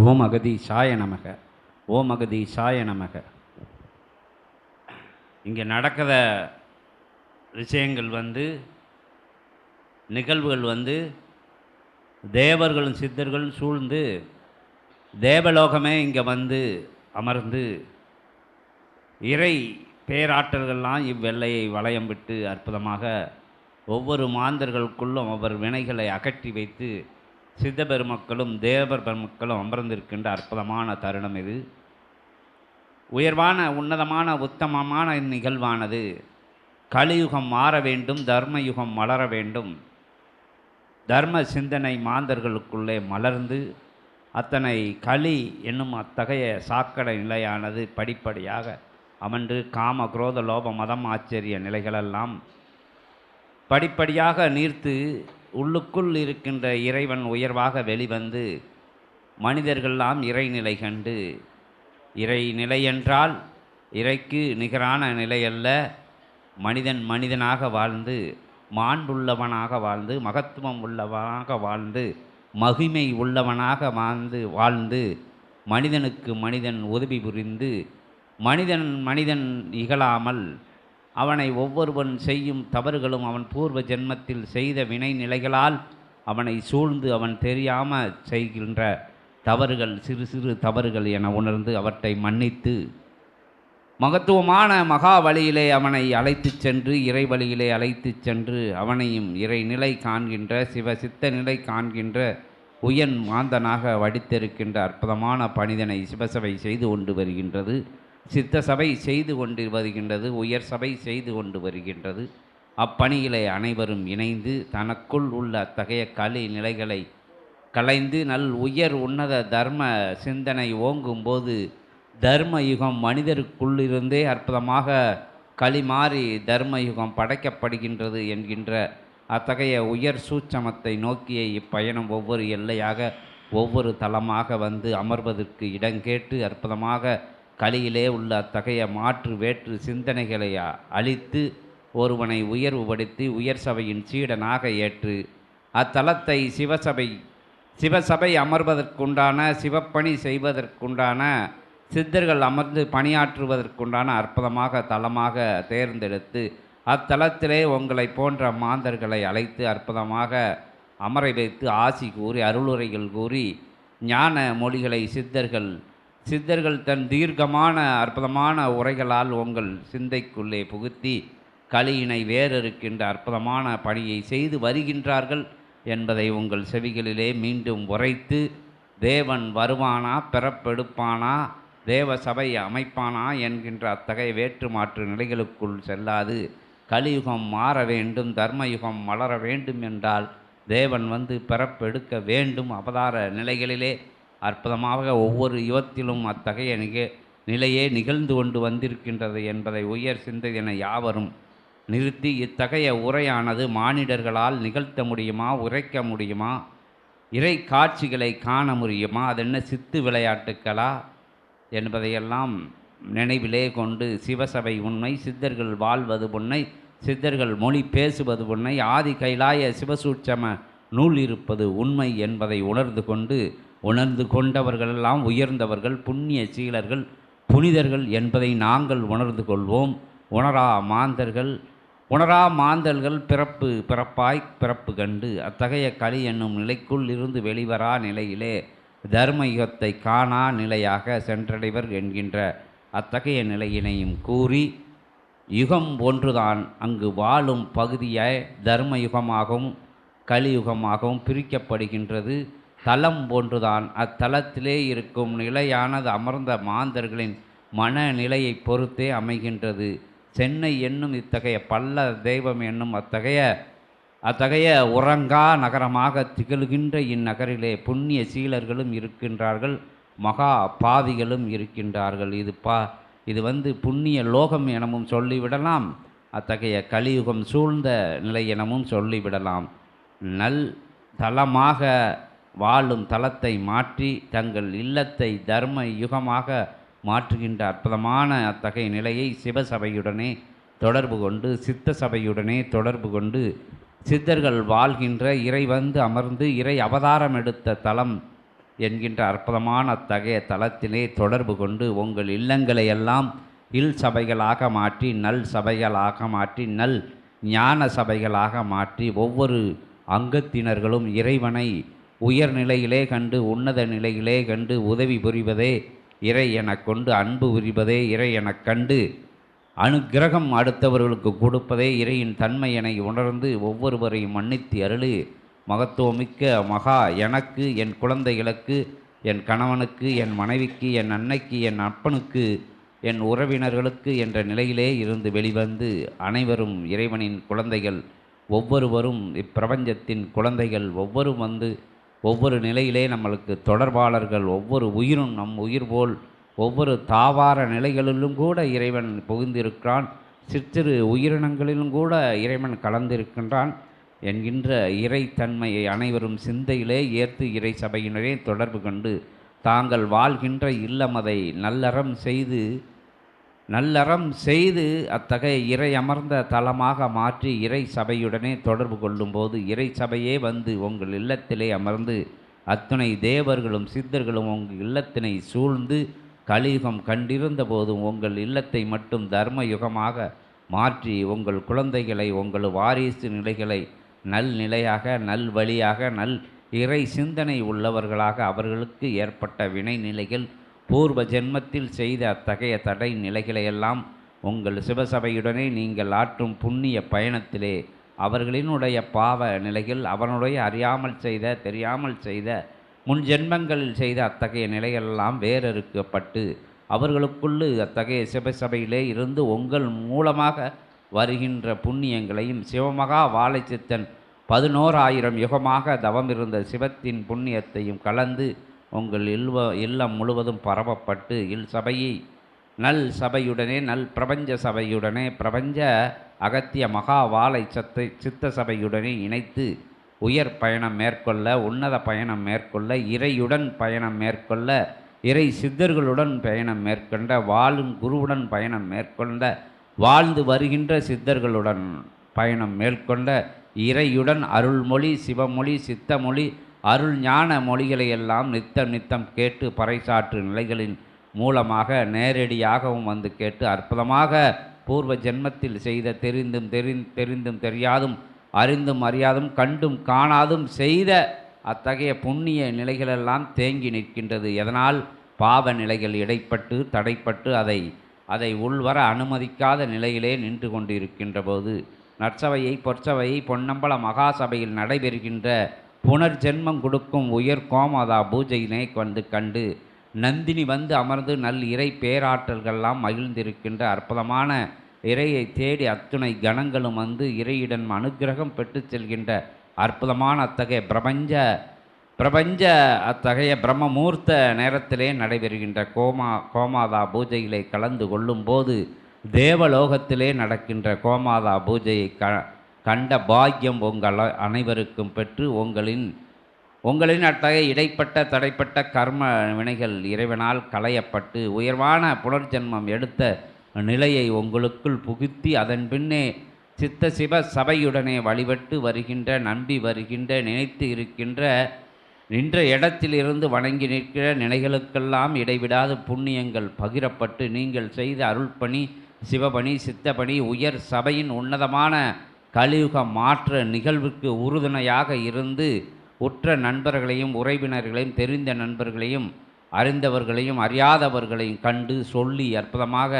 ஓம் அகதி சாய நமக. ஓம் அகதி சாய நமக. இங்கே நடக்கிற விஷயங்கள் வந்து நிகழ்வுகள் வந்து தேவர்களும் சித்தர்களும் சூழ்ந்து தேவலோகமே இங்கே வந்து அமர்ந்து இறை பேராற்றல்கள்லாம் இவ்வெல்லையை வளையம் விட்டு அற்புதமாக ஒவ்வொரு மாந்தர்களுக்குள்ளும் ஒவ்வொரு வினைகளை அகற்றி வைத்து சித்த பெருமக்களும் தேவர் பெருமக்களும் அமர்ந்திருக்கின்ற அற்புதமான தருணம் இது. உயர்வான உன்னதமான உத்தமமான நிகழ்வானது. கலியுகம் மாற வேண்டும் தர்மயுகம் மலர வேண்டும். தர்ம சிந்தனை மாந்தர்களுக்குள்ளே மலர்ந்து அத்தனை களி என்னும் அத்தகைய சாக்கடை நிலையானது படிப்படியாக அமன்று காம குரோத லோப மதம் ஆச்சரிய நிலைகளெல்லாம் படிப்படியாக நீர்த்து உள்ளுக்குள் இருக்கின்ற இறைவன் உயர்வாக வெளிவந்து மனிதர்கள்லாம் இறைநிலை கண்டு இறை நிலை என்றால் இறைக்கு நிகரான நிலையல்ல மனிதன் மனிதனாக வாழ்ந்து மாண்புள்ளவனாக வாழ்ந்து மகத்துவம் உள்ளவனாக வாழ்ந்து மகிமை உள்ளவனாக வாழ்ந்து வாழ்ந்து மனிதனுக்கு மனிதன் உதவி புரிந்து மனிதன் மனிதன் இகழாமல் அவனை ஒவ்வொருவன் செய்யும் தவறுகளும் அவன் பூர்வ ஜென்மத்தில் செய்த வினை நிலைகளால் அவனை சூழ்ந்து அவன் தெரியாமல் செய்கின்ற தவறுகள் சிறு சிறு தவறுகள் என உணர்ந்து அவற்றை மன்னித்து மகத்துவமான மகா வழியிலே அவனை அழைத்து சென்று இறை வழியிலே அழைத்துச் சென்று அவனையும் இறை நிலை காண்கின்ற சிவ சித்த நிலை காண்கின்ற உயன் மாந்தனாக வடித்திருக்கின்ற அற்புதமான பணிதனை சிவசபை செய்து கொண்டு வருகின்றது. சித்த சபை செய்து கொண்டு வருகின்றது உயர் சபை செய்து கொண்டு வருகின்றது. அப்பணியிலே அனைவரும் இணைந்து தனக்குள் உள்ள அத்தகைய கலை நிலைகளை கலைந்து நல் உயர் உன்னத தர்ம சிந்தனை ஓங்கும்போது தர்ம யுகம் மனிதருக்குள்ளிருந்தே அற்புதமாக களி மாறி தர்ம யுகம் படைக்கப்படுகின்றது என்கின்ற அத்தகைய உயர் சூட்சமத்தை நோக்கிய இப்பயணம் ஒவ்வொரு எல்லையாக ஒவ்வொரு தளமாக வந்து அமர்வதற்கு இடங்கேட்டு அற்புதமாக கலியிலே உள்ள அத்தகைய மாற்று வேற்று சிந்தனைகளை அழித்து ஒருவனை உயர்வுபடுத்தி உயர் சபையின் சீடனாக ஏற்று அத்தலத்தை சிவசபை சிவசபை அமர்வதற்குண்டான சிவப்பணி செய்வதற்குண்டான சித்தர்கள் அமர்ந்து பணியாற்றுவதற்குண்டான அற்புதமாக தலமாக தேர்ந்தெடுத்து அத்தலத்திலே உங்களை போன்ற மாந்தர்களை அழைத்து அற்புதமாக அமரை வைத்து ஆசி கூறி அருளுரைகள் கூறி ஞான மொழிகளை சித்தர்கள் சித்தர்கள் தன் தீர்க்கமான அற்புதமான உரைகளால் உங்கள் சிந்தைக்குள்ளே புகுத்தி களியினை வேறறுக்கின்ற அற்புதமான பணியை செய்து வருகின்றார்கள் என்பதை உங்கள் செவிகளிலே மீண்டும் உரைத்து தேவன் வருவானா பிறப்பெடுப்பானா தேவ சபை அமைப்பானா என்கின்ற அத்தகைய வேற்று மாற்று நிலைகளுக்குள் செல்லாது. கலியுகம் மாற வேண்டும் தர்மயுகம் மலர வேண்டும் என்றால் தேவன் வந்து பிறப்பெடுக்க வேண்டும். அவதார நிலைகளிலே அற்புதமாக ஒவ்வொரு யுகத்திலும் அத்தகைய நிக நிலையே நிகழ்ந்து கொண்டு வந்திருக்கின்றது என்பதை உயர் சிந்தையின யாவரும் நிறுத்தி இத்தகைய உரையானது மானிடர்களால் நிகழ்த்த முடியுமா உரைக்க முடியுமா இறை காட்சிகளை காண முடியுமா அது என்ன சித்து விளையாட்டுக்களா என்பதையெல்லாம் நினைவிலே கொண்டு சிவசபை உண்மை சித்தர்கள் வாழ்வது உண்மை சித்தர்கள் மொழி பேசுவது உண்மை ஆதி கைலாய சிவசூட்சம நூல் இருப்பது உண்மை என்பதை உணர்ந்து கொண்டு உணர்ந்து கொண்டவர்களெல்லாம் உயர்ந்தவர்கள் புண்ணிய சீலர்கள் புனிதர்கள் என்பதை நாங்கள் உணர்ந்து கொள்வோம். உணரா மாந்தர்கள் உணரா மாந்தர்கள் பிறப்பு பிறப்பாய் பிறப்பு கண்டு அத்தகைய களி என்னும் நிலைக்குள் இருந்து வெளிவரா நிலையிலே தர்மயுகத்தை காணா நிலையாக சென்றடைவர் என்கின்ற அத்தகைய நிலையினையும் கூறி யுகம் ஒன்றுதான் அங்கு வாழும் பகுதியாய் தர்மயுகமாகவும் கலியுகமாகவும் பிரிக்கப்படுகின்றது. தலம் போன்றுதான் அத்தலத்திலே இருக்கும் நிலையானது அமர்ந்த மாந்தர்களின் மனநிலையை பொறுத்தே அமைகின்றது. சென்னை என்னும் இத்தகைய பல்ல தெய்வம் என்னும் அத்தகைய அத்தகைய உறங்கா நகரமாக திகழ்கின்ற இந்நகரிலே புண்ணிய சீலர்களும் இருக்கின்றார்கள். மகா பாவிகளும் இருக்கின்றார்கள். இது பா இது வந்து புண்ணிய லோகம் எனவும் சொல்லிவிடலாம். அத்தகைய கலியுகம் சூழ்ந்த நிலை எனவும் சொல்லிவிடலாம். நல் தலமாக வாழும் தளத்தை மாற்றி தங்கள் இல்லத்தை தர்ம யுகமாக மாற்றுகின்ற அற்புதமான அத்தகைய நிலையை சிவசபையுடனே தொடர்பு கொண்டு சித்த சபையுடனே தொடர்பு கொண்டு சித்தர்கள் வாழ்கின்ற இறை வந்து அமர்ந்து இறை அவதாரம் எடுத்த தலம் என்கின்ற அற்புதமான அத்தகைய தளத்திலே தொடர்பு கொண்டு உங்கள் இல்லங்களை எல்லாம் இல் சபைகளாக மாற்றி நல் சபைகளாக மாற்றி நல் ஞான சபைகளாக மாற்றி ஒவ்வொரு அங்கத்தினர்களும் இறைவனை உயர்நிலையிலே கண்டு உன்னத நிலையிலே கண்டு உதவி புரிவதே இறை எனக் கொண்டு அன்பு புரிவதே இறை எனக் கண்டு அனுக்கிரகம் அடுத்தவர்களுக்கு கொடுப்பதே இறையின் தன்மை என உணர்ந்து ஒவ்வொருவரையும் மன்னித்து அருளு. மகத்துவமிக்க மகா எனக்கு என் குழந்தைகளுக்கு என் கணவனுக்கு என் மனைவிக்கு என் அன்னைக்கு என் அப்பனுக்கு என் உறவினர்களுக்கு என்ற நிலையிலே இருந்து வெளிவந்து அனைவரும் இறைவனின் குழந்தைகள். ஒவ்வொருவரும் இப்பிரபஞ்சத்தின் குழந்தைகள். ஒவ்வொரும் வந்து ஒவ்வொரு நிலையிலே நம்மளுக்கு தொடர்பாளர்கள் ஒவ்வொரு உயிரும் நம் உயிர் போல் ஒவ்வொரு தாவார நிலைகளிலும் கூட இறைவன் புகுந்திருக்கிறான். சிற்சிறு உயிரினங்களிலும் கூட இறைவன் கலந்திருக்கின்றான். என்கின்ற இறைத்தன்மையை அனைவரும் சிந்தையிலே ஏற்று இறை சபையினரே தொடர்பு கொண்டு தாங்கள் வாழ்கின்ற இல்லமதை நல்லறம் செய்து நல்லறம் செய்து அத்தகைய இறை அமர்ந்த தலமாக மாற்றி இறை சபையுடனே தொடர்பு கொள்ளும்போது இறை சபையே வந்து உங்கள் இல்லத்திலே அமர்ந்து அத்துணை தேவர்களும் சித்தர்களும் உங்கள் இல்லத்தினை சூழ்ந்து கலியுகம் கண்டிருந்த போதும் உங்கள் இல்லத்தை மட்டும் தர்ம யுகமாக மாற்றி உங்கள் குழந்தைகளை உங்கள் வாரிசு நிலைகளை நல் நிலையாக நல் வழியாக நல் இறை சிந்தனை உள்ளவர்களாக அவர்களுக்கு ஏற்பட்ட வினை நிலைகள் பூர்வ ஜென்மத்தில் செய்த அத்தகைய தடை நிலைகளையெல்லாம் உங்கள் சிவசபையுடனே நீங்கள் ஆற்றும் புண்ணிய பயணத்திலே அவர்களினுடைய பாவ நிலைகள் அவனுடைய அறியாமல் செய்த தெரியாமல் செய்த முன் ஜென்மங்களில் செய்த அத்தகைய நிலைகளெல்லாம் வேறறுக்கப்பட்டு அவர்களுக்குள்ளு அத்தகைய சிவசபையிலே இருந்து உங்கள் மூலமாக வருகின்ற புண்ணியங்களையும் சிவமகா வாழைச்சித்தன் பதினோராயிரம் யுகமாக தவம் இருந்த சிவத்தின் புண்ணியத்தையும் கலந்து உங்கள் இல்வ இல்லம் முழுவதும் பரவப்பட்டு இல் சபையை நல் சபையுடனே நல் பிரபஞ்ச சபையுடனே பிரபஞ்ச அகத்திய மகா வாழை சத்தை சித்த சபையுடனே இணைத்து உயர் பயணம் மேற்கொள்ள உன்னத பயணம் மேற்கொள்ள இறையுடன் பயணம் மேற்கொள்ள இறை சித்தர்களுடன் பயணம் மேற்கொண்ட வாழும் குருவுடன் பயணம் மேற்கொண்ட வாழ்ந்து வருகின்ற சித்தர்களுடன் பயணம் மேற்கொண்ட இறையுடன் அருள்மொழி சிவமொழி சித்தமொழி அருள் ஞான மொழிகளை எல்லாம் நித்தம் நித்தம் கேட்டு பறைசாற்று நிலைகளின் மூலமாக நேரடியாகவும் வந்து கேட்டு அற்புதமாக பூர்வ ஜென்மத்தில் செய்த தெரிந்தும் தெரி தெரிந்தும் தெரியாதும் அறிந்தும் அறியாதும் கண்டும் காணாதும் செய்த அத்தகைய புண்ணிய நிலைகளெல்லாம் தேங்கி நிற்கின்றது. எதனால்? பாவ நிலைகள் இடைப்பட்டு தடைப்பட்டு அதை அதை உள்வர அனுமதிக்காத நிலையிலே நின்று கொண்டிருக்கின்ற போது நற்சபையை பொற்சபையை பொன்னம்பல மகாசபையில் நடைபெறுகின்ற புனர்ஜென்மம் கொடுக்கும் உயர் கோமாதா பூஜையினை வந்து கண்டு நந்தினி வந்து அமர்ந்து நல் இறை பேராற்றல்கள்லாம் மகிழ்ந்திருக்கின்ற அற்புதமான இறையை தேடி அத்துணை கணங்களும் வந்து இறையிடம் அனுக்கிரகம் பெற்று செல்கின்ற அற்புதமான அத்தகைய பிரபஞ்ச பிரபஞ்ச அத்தகைய பிரம்மமூர்த்த நேரத்திலே நடைபெறுகின்ற கோமா கோமாதா பூஜையிலே கலந்து கொள்ளும்போது தேவலோகத்திலே நடக்கின்ற கோமாதா பூஜையை க கண்ட பாக்கியம் உங்கள் அனைவருக்கும் பெற்று உங்களின் உங்களின் அத்தகைய இடைப்பட்ட தடைப்பட்ட கர்ம வினைகள் இறைவனால் களையப்பட்டு உயர்வான புனர்ஜென்மம் எடுத்த நிலையை உங்களுக்குள் புகுத்தி அதன் பின்னே சித்த சிவ சபையுடனே வழிபட்டு வருகின்ற நம்பி வருகின்ற நினைத்து இருக்கின்ற நின்ற இடத்திலிருந்து வணங்கி நிற்கிற நிலைகளுக்கெல்லாம் இடைவிடாத புண்ணியங்கள் பகிரப்பட்டு நீங்கள் செய்த அருள்பணி சிவபணி சித்தபணி உயர் சபையின் உன்னதமான கலியுக மாற்ற நிகழ்வுக்கு உறுதுணையாக இருந்து உற்ற நண்பர்களையும் உறவினர்களையும் தெரிந்த நண்பர்களையும் அறிந்தவர்களையும் அறியாதவர்களையும் கண்டு சொல்லி அற்புதமாக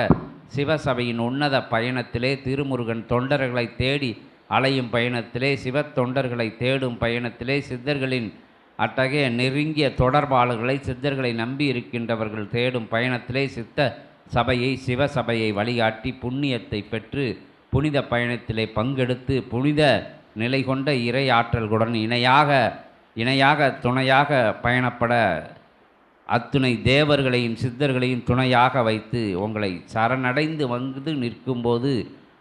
சிவசபையின் உன்னத பயணத்திலே திருமுருகன் தொண்டர்களை தேடி அலையும் பயணத்திலே சிவ தொண்டர்களை தேடும் பயணத்திலே சித்தர்களின் அத்தகைய நெருங்கிய தொடர்பாளர்களை சித்தர்களை நம்பி இருக்கின்றவர்கள் தேடும் பயணத்திலே சித்த சபையை சிவசபையை வழிகாட்டி புண்ணியத்தை பெற்று புனித பயணத்திலே பங்கெடுத்து புனித நிலை கொண்ட இறை ஆற்றல்களுடன் இணையாக இணையாக துணையாக பயணப்பட அத்துணை தேவர்களையும் சித்தர்களையும் துணையாக வைத்து உங்களை சரணடைந்து வந்து நிற்கும்போது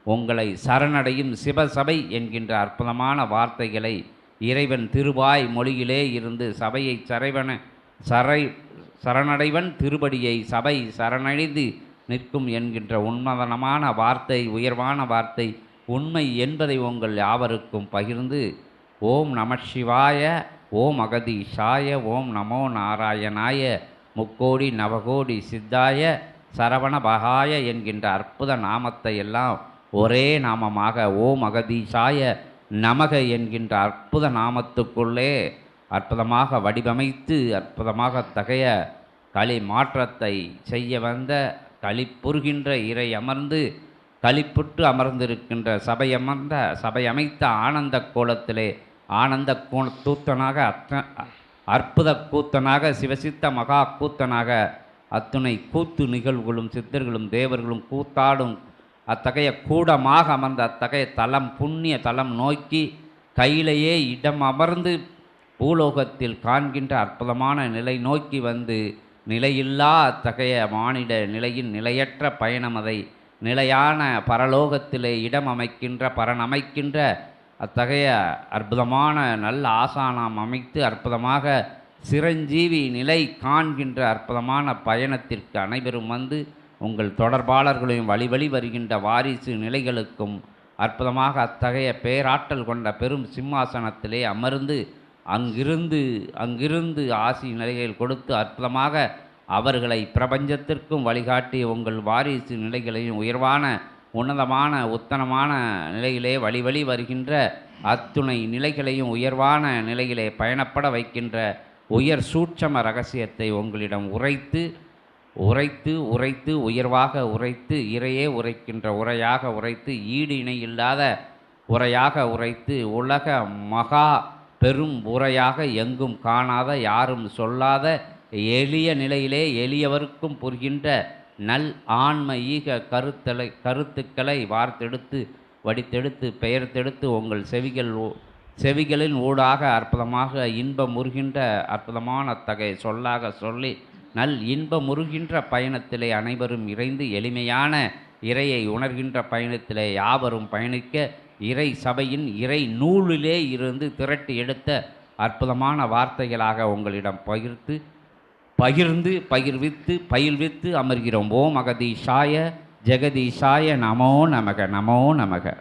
உங்களை சரணடையும் சிவசபை என்கின்ற அற்புதமான வார்த்தைகளை இறைவன் திருவாய் மொழியிலே இருந்து சபையை சரைவன சரை சரணடைவன் திருபடியை சபை சரணடைந்து நிற்கும் என்கின்ற உண்மதனமான வார்த்தை உயர்வான வார்த்தை உண்மை என்பதை உங்கள் யாவருக்கும் பகிர்ந்து ஓம் நம சிவாய ஓம் அகதீஷாய ஓம் நமோ நாராயணாய முக்கோடி நவகோடி சித்தாய சரவண பகாய என்கின்ற அற்புத நாமத்தை எல்லாம் ஒரே நாமமாக ஓம் அகதீஷாய நமக என்கின்ற அற்புத நாமத்துக்குள்ளே அற்புதமாக வடிவமைத்து அற்புதமாக தகைய களி மாற்றத்தை செய்ய வந்த களிப்புறுகின்ற இறை அமர்ந்து களிப்புற்று அமர்ந்திருக்கின்ற சபை அமர்ந்த சபை அமைத்த ஆனந்த கோலத்திலே ஆனந்த கூ தூத்தனாக அத்த அற்புத கூத்தனாக சிவசித்த மகா கூத்தனாக அத்துணை கூத்து நிகழ்வுகளும் சித்தர்களும் தேவர்களும் கூத்தாடும் அத்தகைய கூடமாக அமர்ந்த அத்தகைய தலம் புண்ணிய தலம் நோக்கி கையிலேயே இடம் அமர்ந்து பூலோகத்தில் காண்கின்ற அற்புதமான நிலை நோக்கி வந்து நிலையில்லா அத்தகைய மானிட நிலையின் நிலையற்ற பயணம் அதை நிலையான பரலோகத்திலே இடம் அமைக்கின்ற பரனமைக்கின்ற அத்தகைய அற்புதமான நல்ல ஆசானம் அமைத்து அற்புதமாக சிரஞ்சீவி நிலை காண்கின்ற அற்புதமான பயணத்திற்கு அனைவரும் வந்து உங்கள் தொடர்பாளர்களையும் வழிவழி வருகின்ற வாரிசு நிலைகளுக்கும் அற்புதமாக அத்தகைய பேராற்றல் கொண்ட பெரும் சிம்மாசனத்திலே அமர்ந்து அங்கிருந்து அங்கிருந்து ஆசி நிலைகள் கொடுத்து அற்புதமாக அவர்களை பிரபஞ்சத்திற்கும் வழிகாட்டி உங்கள் வாரிசு நிலைகளையும் உயர்வான உன்னதமான உத்தனமான நிலையிலே வழி வழி வருகின்ற அத்துணை நிலைகளையும் உயர்வான நிலையிலே பயணப்பட வைக்கின்ற உயர் சூட்சம ரகசியத்தை உங்களிடம் உரைத்து உரைத்து உரைத்து உயர்வாக உரைத்து இறையே உரைக்கின்ற உரையாக உரைத்து ஈடு இணை இல்லாத உரையாக உரைத்து உலக மகா பெரும் உரையாக எங்கும் காணாத யாரும் சொல்லாத எளிய நிலையிலே எளியவருக்கும் புரிகின்ற நல் ஆன்ம ஈக கருத்தலை கருத்துக்களை வார்த்தெடுத்து வடித்தெடுத்து பெயர்த்தெடுத்து உங்கள் செவிகள் செவிகளின் ஊடாக அற்புதமாக இன்பம் முறுகின்ற அற்புதமான அத்தகைய சொல்லாக சொல்லி நல் இன்பம் முறுகின்ற பயணத்திலே அனைவரும் இறைந்து எளிமையான இறையை உணர்கின்ற பயணத்திலே யாவரும் பயணிக்க இறை சபையின் இறை நூலிலே இருந்து திரட்டி எடுத்த அற்புதமான வார்த்தைகளாக உங்களிடம் பகிர்ந்து பகிர்ந்து பகிர்வித்து பயில்வித்து அமர்கிறோம். ஓம் அகதீஷாய ஜெகதீஷாய நமோ நமக நமோ நமக.